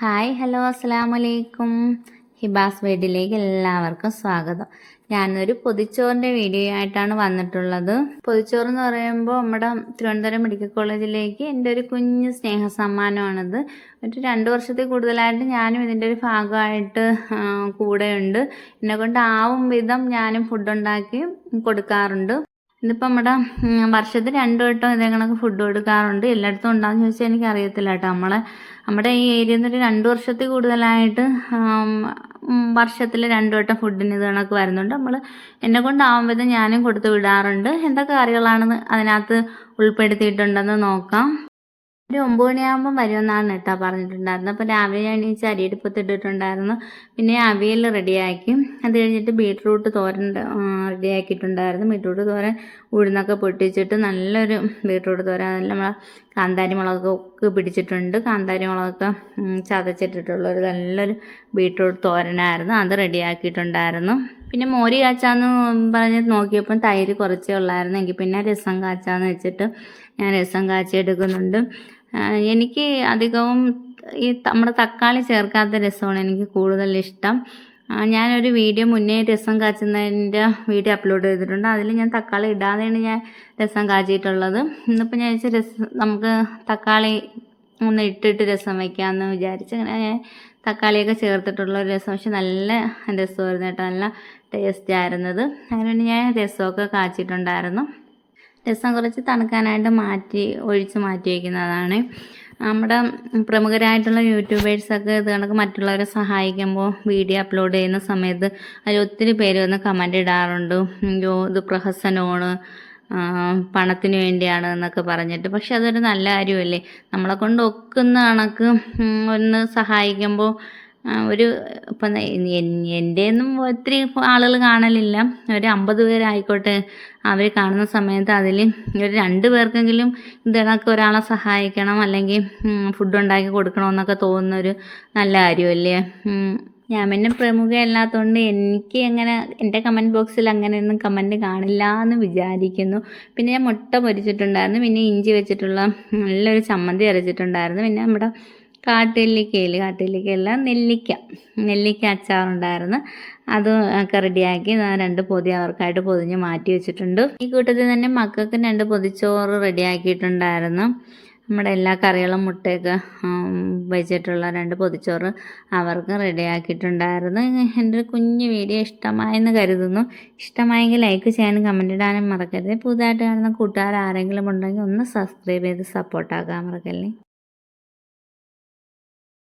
Hi hello അസ്സാം വലൈക്കും ഹിബാസ് വീട്ടിലേക്ക് എല്ലാവർക്കും സ്വാഗതം. ഞാനൊരു പൊതിച്ചോറിന്റെ വീഡിയോ ആയിട്ടാണ് വന്നിട്ടുള്ളത്. പൊതിച്ചോറ് എന്ന് പറയുമ്പോൾ നമ്മുടെ തിരുവനന്തപുരം മെഡിക്കൽ കോളേജിലേക്ക് എന്റെ ഒരു കുഞ്ഞ് സ്നേഹ സമ്മാനമാണിത് ഒരു രണ്ട് വർഷത്തിൽ കൂടുതലായിട്ട് ഞാനും ഇതിന്റെ ഒരു ഭാഗമായിട്ട് കൂടെയുണ്ട്. എന്നെ കൊണ്ട് ആവും വിധം ഞാനും ഫുഡ് ഉണ്ടാക്കി കൊടുക്കാറുണ്ട്. ഇതിപ്പോൾ നമ്മുടെ വർഷത്തിൽ രണ്ടു വട്ടം ഇതേ കണക്ക് ഫുഡ് കൊടുക്കാറുണ്ട്. എല്ലായിടത്തും ഉണ്ടാകുന്ന ചോദിച്ചാൽ എനിക്ക് അറിയത്തില്ല കേട്ടോ. നമ്മളെ നമ്മുടെ ഈ ഏരിയയിൽ നിന്ന് രണ്ട് വർഷത്തിൽ കൂടുതലായിട്ട് വർഷത്തിൽ രണ്ടു വട്ടം ഫുഡിന് ഇത് കണക്ക് വരുന്നുണ്ട്. നമ്മൾ എന്നെ കൊണ്ടാവും വിധം ഞാനും കൊടുത്തു വിടാറുണ്ട്. എന്തൊക്കെ കറികളാണെന്ന് അതിനകത്ത് ഉൾപ്പെടുത്തിയിട്ടുണ്ടെന്ന് നോക്കാം. ഒരു ഒമ്പത് മണിയാകുമ്പോൾ വരുമെന്നാണ് കേട്ടോ പറഞ്ഞിട്ടുണ്ടായിരുന്നത്. അപ്പോൾ രാവിലെ എണീച്ച് അരിയെടുപ്പത്ത് ഇട്ടിട്ടുണ്ടായിരുന്നു. പിന്നെ അവിയൽ റെഡിയാക്കി അത് കഴിഞ്ഞിട്ട് ബീട്രൂട്ട് തോരൻ റെഡിയാക്കിയിട്ടുണ്ടായിരുന്നു ബീട്രൂട്ട് തോരൻ ഉഴുന്നൊക്കെ പൊട്ടിച്ചിട്ട് നല്ലൊരു ബീട്രൂട്ട് തോരൻ അതിൽ നമ്മളെ കാന്താരി മുളകൊക്കെ പിടിച്ചിട്ടുണ്ട്. കാന്താരി മുളകൊക്കെ ചതച്ചിട്ടിട്ടുള്ള ഒരു നല്ലൊരു ബീട്രൂട്ട് തോരനായിരുന്നു. അത് റെഡിയാക്കിയിട്ടുണ്ടായിരുന്നു പിന്നെ മോര് കാച്ചാന്ന് പറഞ്ഞ് നോക്കിയപ്പം തൈര് കുറച്ചേ ഉള്ളായിരുന്നു. എങ്കിൽ പിന്നെ രസം കാച്ചാന്ന് വെച്ചിട്ട് ഞാൻ രസം കാച്ചി എടുക്കുന്നുണ്ട് ആ, എനിക്ക് അധികവും ഈ നമ്മുടെ തക്കാളി ചേർക്കാത്ത രസമാണ് എനിക്ക് കൂടുതൽ ഇഷ്ടം. ഞാനൊരു വീഡിയോ മുന്നേ രസം കാച്ചുന്നതിന്റെ വീഡിയോ അപ്ലോഡ് ചെയ്തിട്ടുണ്ട്. അതിൽ ഞാൻ തക്കാളി ഇടാതെയാണ് ഞാൻ രസം കാച്ചിട്ടുള്ളത് ഇന്നിപ്പോൾ ഞാൻ വെച്ചാൽ രസം നമുക്ക് തക്കാളി ഒന്ന് ഇട്ടിട്ട് രസം വയ്ക്കാമെന്ന് വിചാരിച്ച് അങ്ങനെ ഞാൻ തക്കാളിയൊക്കെ ചേർത്തിട്ടുള്ള ഒരു രസം. പക്ഷെ നല്ല രസമായിരുന്നു കേട്ടോ നല്ല ടേസ്റ്റ് ആയിരുന്നത്. അങ്ങനെ ഞാൻ രസമൊക്കെ കാച്ചിട്ടുണ്ടായിരുന്നു. രസം കുറച്ച് തണുക്കാനായിട്ട് മാറ്റി ഒഴിച്ച് മാറ്റി വയ്ക്കുന്നതാണ് നമ്മുടെ പ്രമുഖരായിട്ടുള്ള യൂട്യൂബേഴ്സൊക്കെ ഇത് കണക്ക് മറ്റുള്ളവരെ സഹായിക്കുമ്പോൾ വീഡിയോ അപ്ലോഡ് ചെയ്യുന്ന സമയത്ത് അതിൽ ഒത്തിരി പേര് വന്ന് കമന്റ് ഇടാറുണ്ട്. അയ്യോ ഇത് പ്രഹസനമാണ് പണത്തിന് വേണ്ടിയാണ് എന്നൊക്കെ പറഞ്ഞിട്ട്. പക്ഷെ അതൊരു നല്ല കാര്യമല്ലേ? നമ്മളെ കൊണ്ട് ഒക്കുന്ന കണക്ക് ഒന്ന് സഹായിക്കുമ്പോൾ ഒരു ഇപ്പം എന്റെയൊന്നും ഒത്തിരി ആളുകൾ കാണലില്ല. ഒരു അമ്പത് പേരായിക്കോട്ടെ അവർ കാണുന്ന സമയത്ത് അതിൽ ഒരു രണ്ട് പേർക്കെങ്കിലും ഇതിനൊക്കെ ഒരാളെ സഹായിക്കണം അല്ലെങ്കിൽ ഫുഡ് ഉണ്ടാക്കി കൊടുക്കണമെന്നൊക്കെ തോന്നുന്നൊരു നല്ല കാര്യമല്ലേ. ഞാൻ പിന്നെ പ്രമുഖയല്ലാത്തതുകൊണ്ട് എനിക്ക് അങ്ങനെ എന്റെ കമന്റ് ബോക്സിൽ അങ്ങനെയൊന്നും കമന്റ് കാണില്ല എന്ന് വിചാരിക്കുന്നു. പിന്നെ ഞാൻ മുട്ട പൊരിച്ചിട്ടുണ്ടായിരുന്നു. പിന്നെ ഇഞ്ചി വെച്ചിട്ടുള്ള നല്ലൊരു ചമ്മന്തി അരച്ചിട്ടുണ്ടായിരുന്നു. പിന്നെ നമ്മുടെ കാട്ടില്ലിക്കയിൽ കാട്ടില്ലിക്കയല്ല നെല്ലിക്ക. നെല്ലിക്ക അച്ചാറുണ്ടായിരുന്നു. അത് ഒക്കെ റെഡിയാക്കി ഞാൻ രണ്ട് പൊതി അവർക്കായിട്ട് പൊതിഞ്ഞ് മാറ്റി വെച്ചിട്ടുണ്ട്. ഈ കൂട്ടത്തിൽ തന്നെ മക്കൾക്ക് രണ്ട് പൊതിച്ചോറ് റെഡിയാക്കിയിട്ടുണ്ടായിരുന്നു. നമ്മുടെ എല്ലാ കറികളും മുട്ടയൊക്കെ വെച്ചിട്ടുള്ള രണ്ട് പൊതിച്ചോറ് അവർക്ക് റെഡിയാക്കിയിട്ടുണ്ടായിരുന്നു. എന്റെ ഒരു കുഞ്ഞു വീഡിയോ ഇഷ്ടമായെന്ന് കരുതുന്നു. ഇഷ്ടമായെങ്കിൽ ലൈക്ക് ചെയ്യാനും കമന്റ് ഇടാനും മറക്കരുത്. പുതുതായിട്ട് കാണുന്ന കൂട്ടുകാർ ആരെങ്കിലും ഉണ്ടെങ്കിൽ ഒന്ന് സബ്സ്ക്രൈബ് ചെയ്ത് സപ്പോർട്ടാക്കാൻ മറക്കല്ലേ?